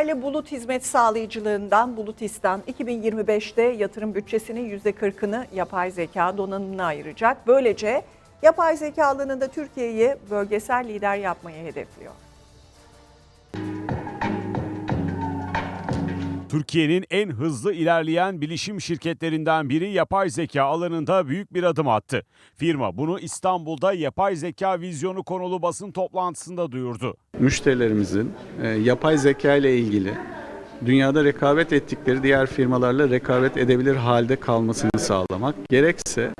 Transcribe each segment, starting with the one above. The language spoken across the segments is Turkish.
yerli bulut hizmet sağlayıcılığından Bulutistan 2025'te yatırım bütçesinin %40'ını yapay zeka donanımına ayıracak. Böylece yapay zeka alanında Türkiye'yi bölgesel lider yapmayı hedefliyor. Türkiye'nin en hızlı ilerleyen bilişim şirketlerinden biri yapay zeka alanında büyük bir adım attı. Firma bunu İstanbul'da yapay zeka vizyonu konulu basın toplantısında duyurdu. müşterilerimizin e, yapay zeka ile ilgili dünyada rekabet ettikleri diğer firmalarla rekabet edebilir halde kalmasını sağlamak gerekse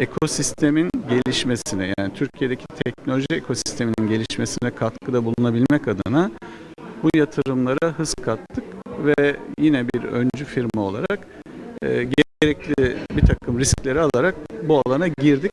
ekosistemin gelişmesine yani Türkiye'deki teknoloji ekosisteminin gelişmesine katkıda bulunabilmek adına bu yatırımlara hız kattık ve yine bir öncü firma olarak e, gerekli bir takım riskleri alarak bu alana girdik.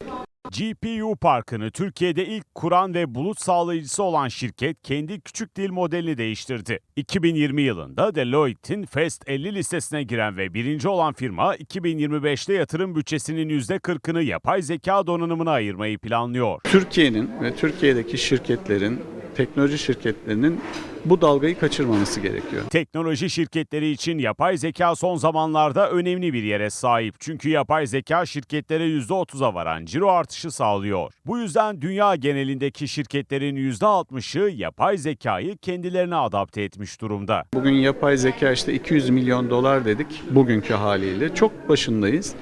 GPU Parkı'nı Türkiye'de ilk kuran ve bulut sağlayıcısı olan şirket kendi küçük dil modelini değiştirdi. 2020 yılında Deloitte'in Fast 50 listesine giren ve birinci olan firma 2025'te yatırım bütçesinin %40'ını yapay zeka donanımına ayırmayı planlıyor. Türkiye'nin ve Türkiye'deki şirketlerin, teknoloji şirketlerinin bu dalgayı kaçırmaması gerekiyor. Teknoloji şirketleri için yapay zeka son zamanlarda önemli bir yere sahip. Çünkü yapay zeka şirketlere %30'a varan ciro artışı sağlıyor. Bu yüzden dünya genelindeki şirketlerin %60'ı yapay zekayı kendilerine adapte etmiş durumda. Bugün yapay zeka işte 200 milyon dolar dedik bugünkü haliyle. Çok başındayız.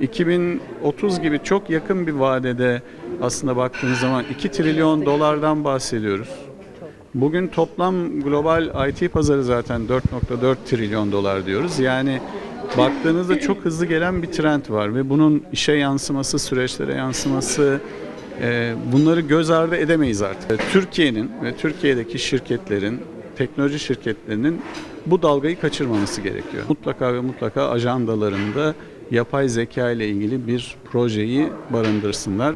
2030 gibi çok yakın bir vadede aslında baktığınız zaman 2 trilyon dolardan bahsediyoruz. Bugün toplam global IT pazarı zaten 4.4 trilyon dolar diyoruz. Yani baktığınızda çok hızlı gelen bir trend var ve bunun işe yansıması, süreçlere yansıması e, bunları göz ardı edemeyiz artık. Türkiye'nin ve Türkiye'deki şirketlerin, teknoloji şirketlerinin bu dalgayı kaçırmaması gerekiyor. Mutlaka ve mutlaka ajandalarında yapay zeka ile ilgili bir projeyi barındırsınlar.